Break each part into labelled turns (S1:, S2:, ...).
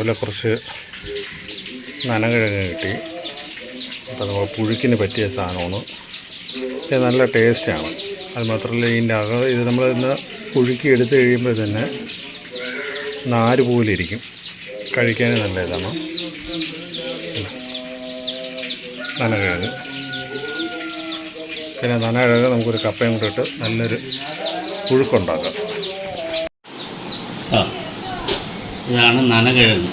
S1: രാവിലെ കുറച്ച് നനകിഴങ്ങ് കിട്ടി. അപ്പോൾ നമ്മൾ പുഴുക്കിന് പറ്റിയ സാധനമാണ്. ഇത് നല്ല ടേസ്റ്റാണ്. അത് മാത്രമല്ല ഇതിന്റെ അകം ഇത് നമ്മൾ ഇന്ന് പുഴുക്കി എടുത്തു കഴിയുമ്പോൾ തന്നെ നാര് പോലെ ഇരിക്കും. കഴിക്കാൻ നല്ല ഇതാണ്. നനകിഴങ്ങ് പിന്നെ നനകിഴങ്ങ് നമുക്കൊരു കപ്പയും കൂടെ ഇട്ട് നല്ലൊരു പുഴുക്കുണ്ടാക്കാം.
S2: ഇതാണ് നനകിഴങ്ങ്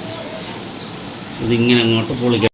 S2: ഇതിങ്ങനെ അങ്ങോട്ട് പൊളിക്കാം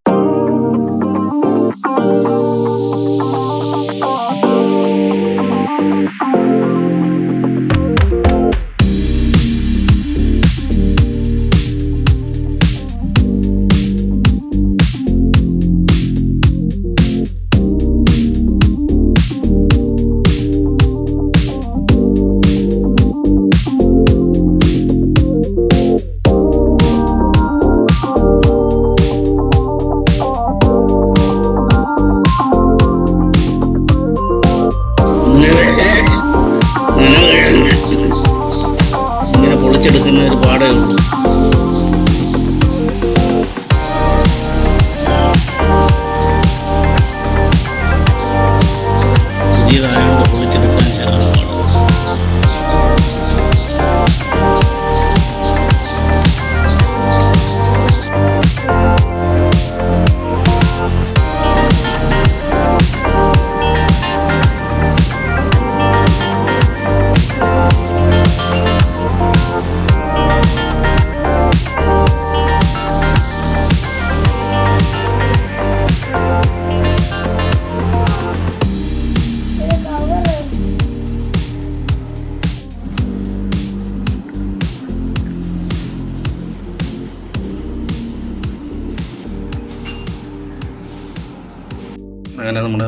S1: അങ്ങനെ നമ്മൾ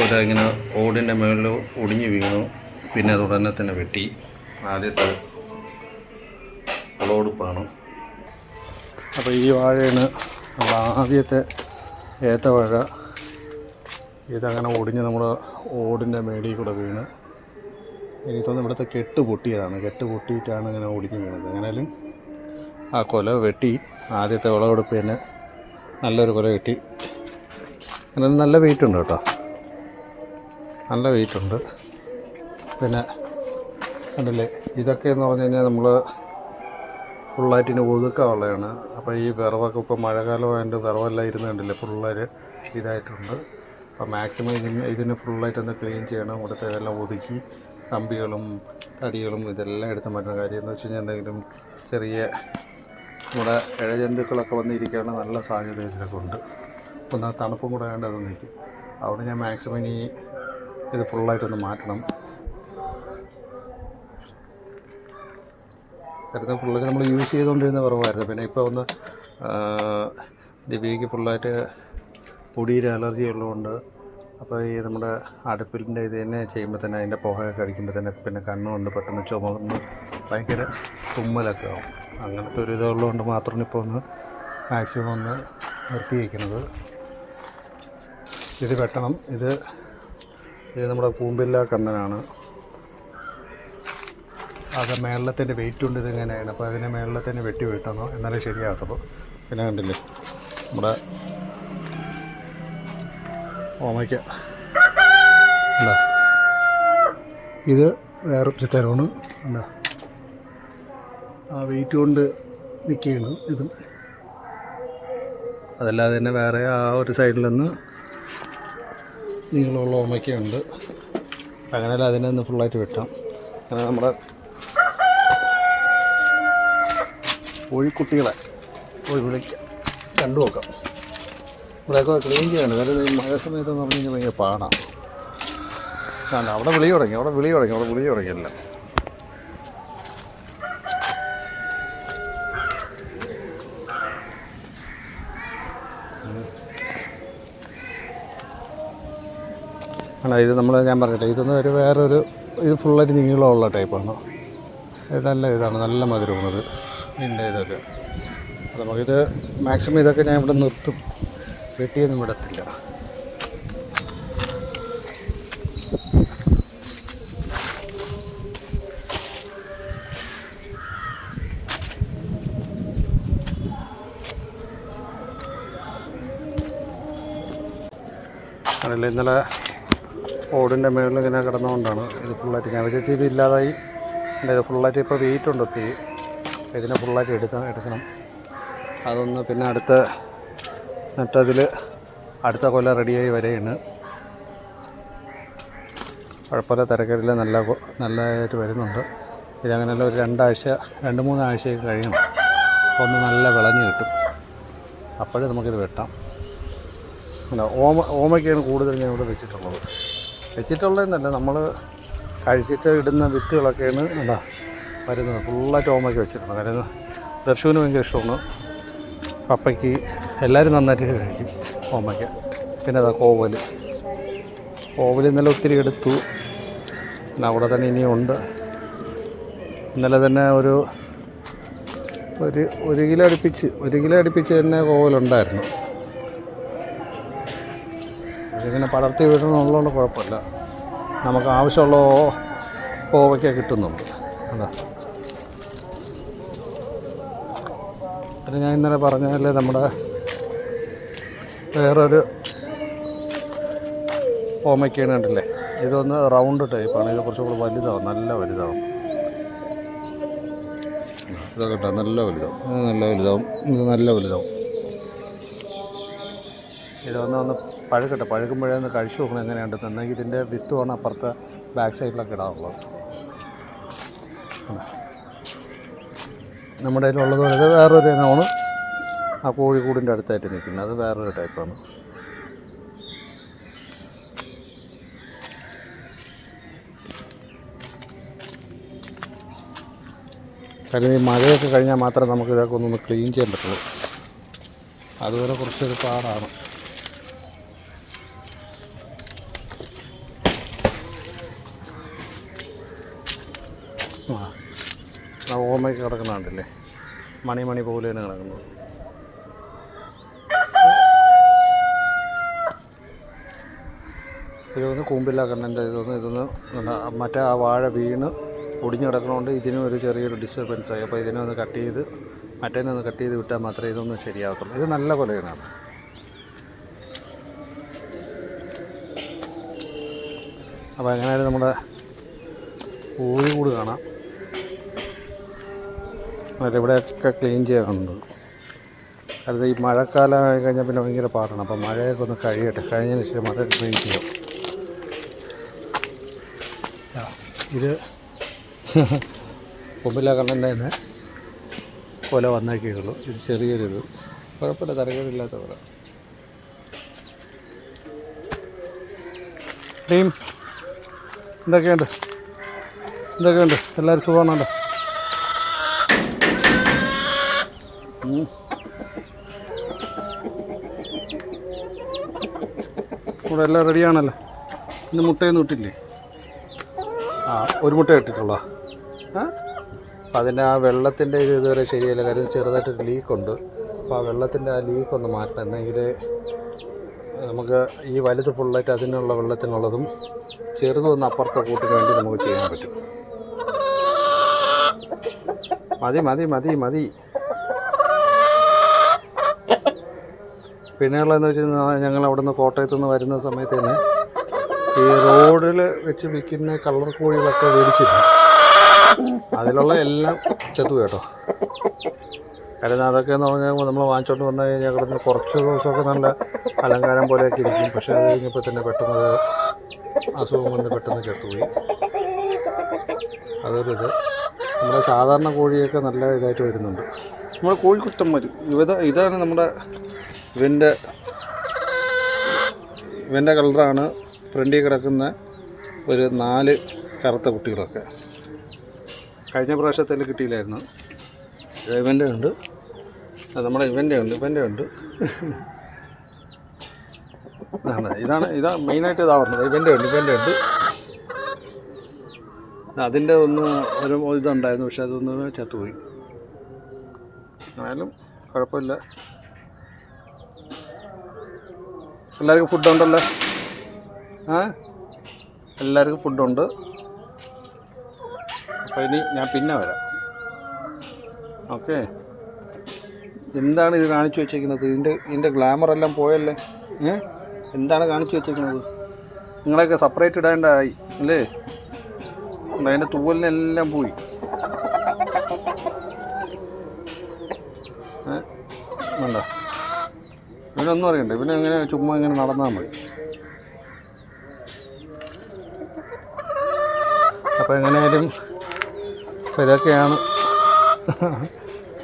S1: ഒരു ഇങ്ങനെ ഓടിന്റെ മുകളിൽ ഒടിഞ്ഞു വീണു. പിന്നെ അത് ഉടനെ തന്നെ വെട്ടി. ആദ്യത്തെ വിളവെടുപ്പാണ് അപ്പോൾ ഈ വാഴയാണ് ആദ്യത്തെ ഏത്തവാഴ ഇതങ്ങനെ ഒടിഞ്ഞ് നമ്മൾ ഓടിന്റെ മേടിയിൽ കൂടെ വീണ്. എനിക്ക് തോന്നുന്നു ഇവിടുത്തെ കെട്ട് പൊട്ടിയതാണ്. കെട്ട് പൊട്ടിയിട്ടാണ് ഇങ്ങനെ ഒടിഞ്ഞ് വീണത്. എങ്ങനെയാലും ആ കൊല വെട്ടി. ആദ്യത്തെ വിളവെടുപ്പ് തന്നെ നല്ലൊരു കൊല കിട്ടി അങ്ങനെ നല്ല വെയിറ്റ് ഉണ്ട് കേട്ടോ. നല്ല വെയിറ്റ് ഉണ്ട്. പിന്നെ കണ്ടില്ലേ ഇതൊക്കെ എന്ന് പറഞ്ഞു കഴിഞ്ഞാൽ നമ്മൾ ഫുള്ളായിട്ടിന് ഒതുക്കാവുള്ളതാണ് അപ്പോൾ ഈ വിറവൊക്കെ ഇപ്പോൾ മഴക്കാലമായതുകൊണ്ട് വിറവെല്ലാം ഇരുന്ന് കണ്ടില്ലേ ഫുള്ളൊരു ഇതായിട്ടുണ്ട്. അപ്പോൾ മാക്സിമം ഇതിന് ഇതിന് ഫുള്ളായിട്ട് ഒന്ന് ക്ലീൻ ചെയ്യണം. ഇവിടുത്തെ ഇതെല്ലാം ഒതുക്കി കമ്പികളും തടികളും ഇതെല്ലാം എടുത്ത് മാറ്റുന്ന കാര്യം എന്ന് വെച്ച് കഴിഞ്ഞാൽ എന്തെങ്കിലും ചെറിയ നമ്മുടെ ഇഴജന്തുക്കളൊക്കെ വന്നിരിക്കുകയാണ് നല്ല സാധ്യത ഇതിലൊക്കെ ഉണ്ട്. ഒന്ന് തണുപ്പും കൂടെ വേണ്ട അത് നിൽക്കും അവിടെ ഞാൻ മാക്സിമം ഇനി ഇത് ഫുള്ളായിട്ടൊന്ന് മാറ്റണം. നേരത്തെ ഫുള്ളായിട്ട് നമ്മൾ യൂസ് ചെയ്തുകൊണ്ടിരുന്ന കുറവായിരുന്നു. പിന്നെ ഇപ്പോൾ ഒന്ന് ദിവ്യയ്ക്ക് ഫുള്ളായിട്ട് പൊടിയുടെ അലർജി ഉള്ളതുകൊണ്ട് അപ്പോൾ ഈ നമ്മുടെ അടുപ്പിന്റെ ഇത് തന്നെ ചെയ്യുമ്പോൾ തന്നെ അതിന്റെ പുകയൊക്കെ അടിക്കുമ്പോൾ തന്നെ പിന്നെ കണ്ണുകൊണ്ട് പെട്ടെന്ന് ചുമന്ന് ഭയങ്കര തുമ്മലൊക്കെ ആവും. അങ്ങനത്തെ ഒരു ഇതുള്ളതുകൊണ്ട് മാത്രമാണ് ഇപ്പോൾ ഒന്ന് മാക്സിമം ഒന്ന് നിർത്തി വയ്ക്കുന്നത് ഇത് വെട്ടണം. ഇത് ഇത് നമ്മുടെ കൂമ്പില്ല കണ്ണനാണ്. അത് മേളത്തിന്റെ വെയിറ്റ് ഉണ്ട് ഇതിങ്ങനെയാണ് അപ്പോൾ അതിനെ മേളത്തിന്റെ വെട്ടി വെട്ടണം. എന്നാലേ ശരിയാകത്തുള്ളൂ. പിന്നെ കണ്ടില്ലേ? നമ്മുടെ ഓമയ്ക്ക. ഇത് വേറെ തരമാണ് അല്ല ആ വെയിറ്റ് കൊണ്ട് നിൽക്കുകയാണ് ഇതും. അതല്ലാതെ തന്നെ വേറെ ആ ഒരു സൈഡിൽ നിന്ന് നീളമുള്ള ഓമയ്ക്കുണ്ട് അങ്ങനെ അതിനെ ഒന്ന് ഫുള്ളായിട്ട് വെട്ടാം. അങ്ങനെ നമ്മുടെ കോഴിക്കുട്ടികളെ കോഴി വിളിക്കാം. കണ്ടു നോക്കാം. ഇവിടെയൊക്കെ ക്ലീൻ ചെയ്യണം. കാര്യം ഈ മഴ സമയത്ത് എന്ന് പറഞ്ഞു കഴിഞ്ഞാൽ ഭയങ്കര പാടാണ് അവിടെ വിളി തുടങ്ങി അവിടെ വിളി തുടങ്ങി അവിടെ വിളി തുടങ്ങിയല്ല ആണോ? ഇത് നമ്മൾ ഞാൻ പറയട്ടെ ഇതൊന്നും ഒരു വേറൊരു ഇത് ഫുള്ളായിട്ട് നീളമുള്ള ടൈപ്പാണ് നല്ല ഇതാണ് നല്ല മധുരമാണത് ഇതിന്റെ ഇതൊക്കെ. നമുക്കിത് മാക്സിമം ഇതൊക്കെ ഞാൻ ഇവിടെ നിർത്തും. വെട്ടിയൊന്നും വിടത്തില്ല ഇന്നലെ ഓടിന്റെ മുകളിൽ ഇങ്ങനെ കിടന്നുകൊണ്ടാണ് ഇത് ഫുള്ളായിട്ട് ഞാൻ വിചാരിച്ചു ഇത് ഇല്ലാതായി. ഇത് ഫുള്ളായിട്ട് ഇപ്പോൾ വെയിറ്റ് ഉണ്ട് ഒത്തിരി ഇതിനെ ഫുള്ളായിട്ട് എടുത്ത എടുക്കണം. അതൊന്ന് പിന്നെ അടുത്ത നട്ടതിൽ അടുത്ത കൊല്ലം റെഡിയായി വരെയാണ്. കുഴപ്പമില്ല തിരക്കരിൽ നല്ല നല്ലതായിട്ട് വരുന്നുണ്ട്. ഇതങ്ങനെയുള്ള ഒരു രണ്ടാഴ്ച രണ്ട് മൂന്നാഴ്ചയൊക്കെ കഴിയണം. അപ്പോൾ ഒന്ന് നല്ല വിളഞ്ഞ് കിട്ടും. അപ്പോഴേ നമുക്കിത് വെട്ടാം. ഓമ ഓമയ്ക്കാണ് കൂടുതൽ ഞാൻ ഇവിടെ വെച്ചിട്ടുള്ളത്. വെച്ചിട്ടുള്ളതെന്നല്ല നമ്മൾ കഴിച്ചിട്ട് ഇടുന്ന വിത്തുകളൊക്കെയാണ് എന്താ വരുന്നത്. ഫുള്ളായിട്ട് ഓമയ്ക്ക് വെച്ചിട്ടുണ്ട്. കാര്യം ദർശുവിന് ഭയങ്കര ഇഷ്ടമാണ്. പപ്പയ്ക്ക് എല്ലാവരും നന്നായിട്ട് കഴിക്കും ഓമയ്ക്ക്. പിന്നെ അതാ കോവൽ. കോവൽ ഇന്നലെ ഒത്തിരി എടുത്തു. പിന്നെ അവിടെ തന്നെ ഇനിയുണ്ട് ഇന്നലെ തന്നെ ഒരു ഒരു ഒരു കിലോ അടുപ്പിച്ച് ഒരു കിലോ അടുപ്പിച്ച് തന്നെ കോവലുണ്ടായിരുന്നു ഇതിങ്ങനെ പടർത്തി വിടണമെന്നുള്ളതുകൊണ്ട് കുഴപ്പമില്ല. നമുക്ക് ആവശ്യമുള്ള കോവയ്ക്ക കിട്ടുന്നുണ്ട്. അതാ. പിന്നെ ഞാൻ ഇന്നലെ പറഞ്ഞാൽ നമ്മുടെ വേറൊരു ഓമയ്ക്കാണ് കണ്ടില്ലേ? ഇതൊന്ന് റൗണ്ട് ടൈപ്പാണ്. ഇത് കുറച്ചുകൂടി വലുതാവും. നല്ല വലുതാവും. ഇതൊക്കെ കേട്ടോ നല്ല വലുതാവും. നല്ല വലുതാവും. ഇത് നല്ല വലുതാവും. ഇതൊന്ന് ഒന്ന് പഴുക്കട്ടെ പഴുക്കുമ്പോഴേ ഒന്ന് കഴിച്ചു നോക്കണം എങ്ങനെയുണ്ട്. എന്നെങ്കിൽ ഇതിന്റെ വിത്തുമാണ് അപ്പുറത്തെ ബാക്ക് സൈഡിലൊക്കെ ഇടാറുള്ളത് നമ്മുടെ കയ്യിലുള്ളത് ഇത് വേറൊരു ഇനമാണ് ആ കോഴിക്കൂടിന്റെ അടുത്തായിട്ട് നിൽക്കുന്നത്. അത് വേറൊരു ടൈപ്പാണ് കാരണം ഈ മഴയൊക്കെ കഴിഞ്ഞാൽ മാത്രമേ നമുക്ക് ഇതൊക്കെ ഒന്ന് ക്ലീൻ ചെയ്യാൻ പറ്റുള്ളൂ. അതുവരെ കുറച്ചൊരു പാടാണ്. ഓമയ്ക്ക് കിടക്കുന്ന കണ്ടില്ലേ? മണി മണി പോലെ തന്നെ കിടക്കുന്നത്. ഇതൊന്ന് കൂമ്പില്ല കണ്ണന്റെ ഇതൊന്ന് ഇതൊന്ന് മറ്റേ ആ വാഴ വീണ് ഒടിഞ്ഞു കിടക്കണോണ്ട് ഇതിനും ഒരു ചെറിയൊരു ഡിസ്റ്റർബൻസ് ആയി. അപ്പോൾ ഇതിനെ ഒന്ന് കട്ട് ചെയ്ത് മറ്റേനെ ഒന്ന് കട്ട് ചെയ്ത് വിട്ടാൽ മാത്രമേ ഇതൊന്നും ശരിയാകത്തുള്ളൂ ഇത് നല്ല കൊലയിനാണ് അപ്പോൾ എങ്ങനെയായാലും നമ്മുടെ കോഴിക്കൂട് കാണാം. ഇവിടെയൊക്കെ ക്ലീൻ ചെയ്യാനുണ്ട് അത് ഈ മഴക്കാലം ആയി കഴിഞ്ഞാൽ പിന്നെ ഭയങ്കര പാടാണ്. അപ്പോൾ മഴയൊക്കെ ഒന്ന് കഴിയട്ടെ. കഴിഞ്ഞതിന് ശേഷം അത് ക്ലീൻ ചെയ്യാം. ഇത് കൊമ്പില്ല കണ്ണന്റെ കൊല വന്നേക്കേ ഉള്ളൂ ഇത് ചെറിയൊരിത്. കുഴപ്പമില്ല തരക്കേടില്ലാത്ത കൊല ടീം എന്തൊക്കെയുണ്ട്? എന്തൊക്കെയുണ്ട്? എല്ലാവരും സുഖമാണല്ലോ? ഇവിടെ എല്ലാം റെഡിയാണല്ലോ. ഇന്ന് മുട്ടയൊന്നും ഇട്ടില്ലേ? ആ ഒരു മുട്ട ഇട്ടിട്ടുള്ളൂ. അപ്പം അതിന്റെ ആ വെള്ളത്തിന്റെ ഇത് ഇതുവരെ ശരിയല്ല. കാര്യം ചെറുതായിട്ടൊരു ലീക്കുണ്ട് അപ്പോൾ ആ വെള്ളത്തിന്റെ ആ ലീക്ക് ഒന്ന് മാറ്റണം. എന്നെങ്കിൽ നമുക്ക് ഈ വലുത് ഫുള്ളായിട്ട് അതിനുള്ള വെള്ളത്തിനുള്ളതും ചെറുതൊന്ന് അപ്പുറത്തെ കൂട്ടിന് വേണ്ടി നമുക്ക് ചെയ്യാൻ പറ്റും. മതി മതി മതി മതി. പിന്നെയുള്ളതെന്ന് വെച്ച് കഴിഞ്ഞാൽ ഞങ്ങൾ അവിടെ നിന്ന് കോട്ടയത്തു നിന്ന് വരുന്ന സമയത്ത് തന്നെ ഈ റോഡിൽ വെച്ച് വിൽക്കുന്ന കളർ കോഴികളൊക്കെ മേടിച്ചിരുന്നു. അതിലുള്ള എല്ലാം ചത്തു കേട്ടോ. കാരണം അതൊക്കെ എന്ന് പറഞ്ഞാൽ നമ്മൾ വാങ്ങിച്ചോണ്ട് വന്നു കഴിഞ്ഞാൽ കിടന്ന് കുറച്ച് ദിവസമൊക്കെ നല്ല അലങ്കാരം പോലെയൊക്കെ ഇരിക്കും. പക്ഷേ അത് കഴിഞ്ഞപ്പോൾ തന്നെ പെട്ടെന്ന് അസുഖം വന്ന് പെട്ടെന്ന് ചത്തുപോയി അതൊരു ഇത്. നമ്മുടെ സാധാരണ കോഴിയൊക്കെ നല്ല ഇതായിട്ട് വരുന്നുണ്ട്. നമ്മുടെ കോഴിക്കുട്ടന്മാർ ഇവ ഇതാണ് നമ്മുടെ ഇവന്റെ ഇവന്റെ കളറാണ് ഫ്രണ്ടിൽ കിടക്കുന്ന ഒരു നാല് കറുത്ത കുട്ടികളൊക്കെ. കഴിഞ്ഞ പ്രാവശ്യത്തിൽ കിട്ടിയില്ലായിരുന്നു. ഇവന്റെ ഉണ്ട്. നമ്മുടെ ഇവന്റെ ഉണ്ട് ഇവന്റെ ഉണ്ട്. ഇതാണ് ഇതാണ് ഇതാ മെയിനായിട്ട് ഇതാ പറഞ്ഞത്. ഇവന്റെ ഉണ്ട് ഇവന്റെ ഉണ്ട്. അതിന്റെ ഒന്ന് ഒരു ഇതുണ്ടായിരുന്നു പക്ഷെ അതൊന്ന് ചത്തുപോയി. ആയാലും കുഴപ്പമില്ല. എല്ലാവർക്കും ഫുഡുണ്ടല്ലോ? ആ എല്ലാവർക്കും ഫുഡുണ്ട്. അപ്പോൾ ഇനി ഞാൻ പിന്നെ വരാം. ഓക്കെ. എന്താണ് ഇത് കാണിച്ചു വെച്ചേക്കുന്നത്? ഇതിന്റെ ഇതിന്റെ ഗ്ലാമർ എല്ലാം പോയല്ലേ? ഏ? എന്താണ് കാണിച്ചു വെച്ചേക്കുന്നത്? നിങ്ങളെയൊക്കെ സെപ്പറേറ്റ് ഇടേണ്ടതായി അല്ലേ? അതിന്റെ തൂവലിനെല്ലാം പോയി. ഏ? വേണ്ട. ഇവനൊന്നും അറിയണ്ട. പിന്നെ എങ്ങനെ ചുമ്മാ ഇങ്ങനെ നടന്നാൽ മതി. അപ്പോൾ എങ്ങനെയായാലും അപ്പോൾ ഇതൊക്കെയാണ്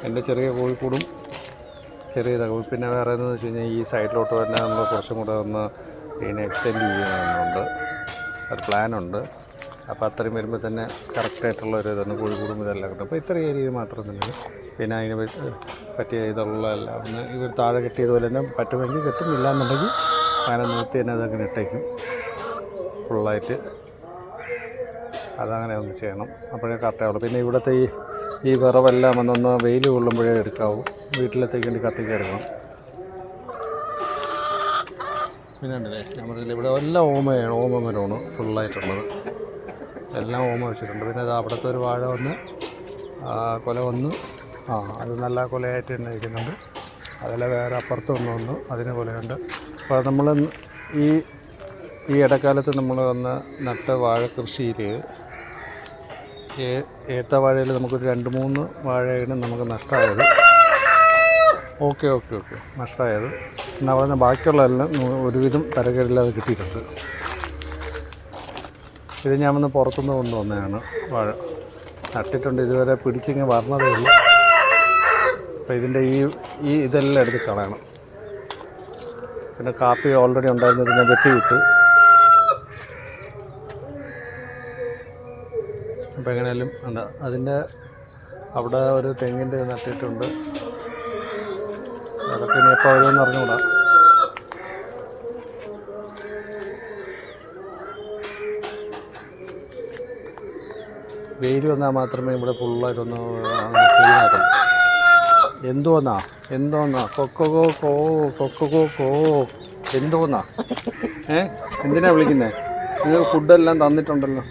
S1: എന്റെ ചെറിയ കോഴിക്കൂടും ചെറിയ തകവ്. പിന്നെ വേറെ എന്ന് വെച്ച് കഴിഞ്ഞാൽ ഈ സൈഡിലോട്ട് തന്നെ നമ്മൾ കുറച്ചും കൂടെ ഒന്ന് പിന്നെ എക്സ്റ്റെൻഡ് ചെയ്യുന്നുണ്ട് ഒരു പ്ലാനുണ്ട് അപ്പോൾ അത്രയും വരുമ്പോൾ തന്നെ കറക്റ്റായിട്ടുള്ള ഒരു ഇതാണ് കോഴിക്കൂടും ഇതെല്ലാം കിട്ടും അപ്പോൾ ഇത്ര ഏരിയ മാത്രം തന്നെ പിന്നെ അതിന് പറ്റി- പറ്റിയ ഇതുള്ള എല്ലാം ഒന്ന് ഇവർ താഴെ കെട്ടിയതുപോലെ തന്നെ പറ്റുമെങ്കിൽ കെട്ടും ഇല്ലാന്നുണ്ടെങ്കിൽ അങ്ങനെ നിർത്തി തന്നെ അതങ്ങനെ ഇട്ടേക്കും. ഫുള്ളായിട്ട് അതങ്ങനെ ഒന്ന് ചെയ്യണം. അപ്പോഴേ കറക്റ്റാവുള്ളൂ പിന്നെ ഇവിടുത്തെ ഈ ഈ വിറവെല്ലാം ഒന്നൊന്ന് വെയിൽ കൊള്ളുമ്പോഴേ എടുക്കാവൂ. വീട്ടിലത്തേക്ക് വേണ്ടി കത്തിക്കെടുക്കണം പിന്നെ ഉണ്ടല്ലേ? നമ്മുടെ ഇവിടെ എല്ലാം ഓമയാണ് ഓമ മരമാണ് ഫുള്ളായിട്ടുള്ളത്. എല്ലാം ഓമ വെച്ചിട്ടുണ്ട്. പിന്നെ അത് അവിടുത്തെ ഒരു വാഴ വന്ന് ആ, കൊല ഒന്ന് ആ അത് നല്ല കൊലയായിട്ട് തന്നെ ഇരിക്കുന്നുണ്ട്. അതിലെ വേറെ അപ്പുറത്ത് ഒന്ന് വന്നു. അതിന് കൊലയുണ്ട്. അപ്പോൾ നമ്മൾ ഈ ഈ ഇടക്കാലത്ത് നമ്മൾ വന്ന് നട്ട വാഴ കൃഷിയിൽ ഏത്ത വാഴയിൽ നമുക്കൊരു രണ്ട് മൂന്ന് വാഴയാണ് നമുക്ക് നഷ്ടമായത് ഓക്കെ ഓക്കെ ഓക്കെ. നഷ്ടമായത് എന്നാൽ പറഞ്ഞാൽ ബാക്കിയുള്ളതെല്ലാം എല്ലാം ഒരുവിധം തരക്കേടില്ലാതെ കിട്ടിയിട്ടുണ്ട്. ഇത് ഞാൻ വന്ന് പുറത്തുനിന്ന് കൊണ്ടുവന്നതാണ്. വാഴ നട്ടിട്ടുണ്ട് ഇതുവരെ പിടിച്ചിങ്ങ് വരണതേ ഉള്ളൂ. അപ്പോൾ ഇതിന്റെ ഈ ഈ ഇതെല്ലാം എടുത്ത് കളയണം. പിന്നെ കാപ്പി ഓൾറെഡി ഉണ്ടായിരുന്നത് ഞാൻ വെട്ടിവിട്ടു അപ്പോൾ എങ്ങനെയാലും ഉണ്ട് അതിന്റെ അവിടെ ഒരു തെങ്ങിന്റെ നട്ടിട്ടുണ്ട്. അതൊക്കെ ഇനി എപ്പോൾ വരുമെന്ന് അറിഞ്ഞുകൂടാ. വെയിൽ വന്നാൽ മാത്രമേ ഇവിടെ ഫുള്ളായിട്ടൊന്ന് ക്ലീനാക്കണം എന്തോന്നാ? എന്തോന്നാ? കൊക്കോ കോ കൊക്കോ കോ എന്തോന്നാ? ഏ? എന്തിനാ വിളിക്കുന്നേ? നിങ്ങൾക്ക് ഫുഡെല്ലാം തന്നിട്ടുണ്ടല്ലോ.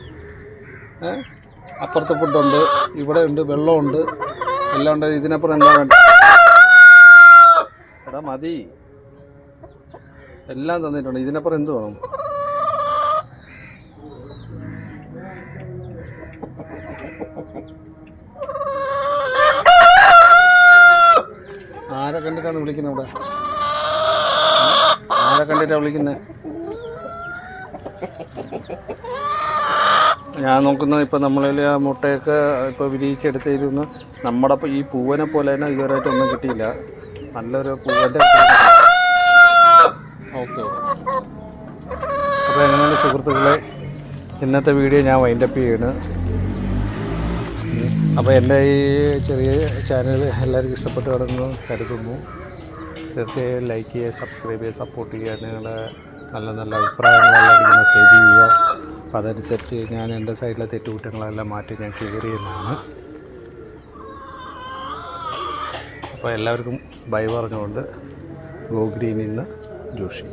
S1: ഏ? അപ്പുറത്തെ ഫുഡുണ്ട് ഇവിടെ ഉണ്ട് വെള്ളമുണ്ട്. എല്ലാം ഉണ്ട് ഇതിനപ്പുറം എന്താ വേണ്ട? എടാ മതി. എല്ലാം തന്നിട്ടുണ്ട്. ഇതിനപ്പുറം എന്ത് വേണം? ആരെ കണ്ടിട്ടാണ് വിളിക്കുന്നത് ഇവിടെ? ആരെ കണ്ടിട്ടാണ് വിളിക്കുന്നത് ഞാൻ നോക്കുന്നത് ഇപ്പം നമ്മളിൽ ആ മുട്ടയൊക്കെ ഇപ്പോൾ വിരിയിച്ചെടുത്തിരുന്ന്. നമ്മുടെ ഈ പൂവനെ പോലെ തന്നെ ഇതുവരെയായിട്ട് ഒന്നും കിട്ടിയില്ല. നല്ലൊരു പൂവന്റെ ഓക്കെ. അപ്പോൾ എങ്ങനെയാണ് സുഹൃത്തുക്കളെ? ഇന്നത്തെ വീഡിയോ ഞാൻ വൈൻഡപ്പ് ചെയ്യാണ്. അപ്പോൾ എന്റെ ഈ ചെറിയ ചാനൽ എല്ലാവർക്കും ഇഷ്ടപ്പെട്ടു കിടന്നു കരുതുന്നു. തീർച്ചയായും ലൈക്ക് ചെയ്യുക സബ്സ്ക്രൈബ് ചെയ്യുക സപ്പോർട്ട് ചെയ്യുക നിങ്ങളുടെ നല്ല നല്ല അഭിപ്രായങ്ങളെല്ലാം എനിക്ക് മെസ്സേജ് ചെയ്യുക. അപ്പോൾ അതനുസരിച്ച് ഞാൻ എന്റെ സൈഡിലെ തെറ്റുകുറ്റങ്ങളെല്ലാം മാറ്റി ഞാൻ ക്ലിയർ ചെയ്യുന്നതാണ്. അപ്പോൾ എല്ലാവർക്കും ബൈ പറഞ്ഞുകൊണ്ട് ഗോ നിന്ന് ജോഷി.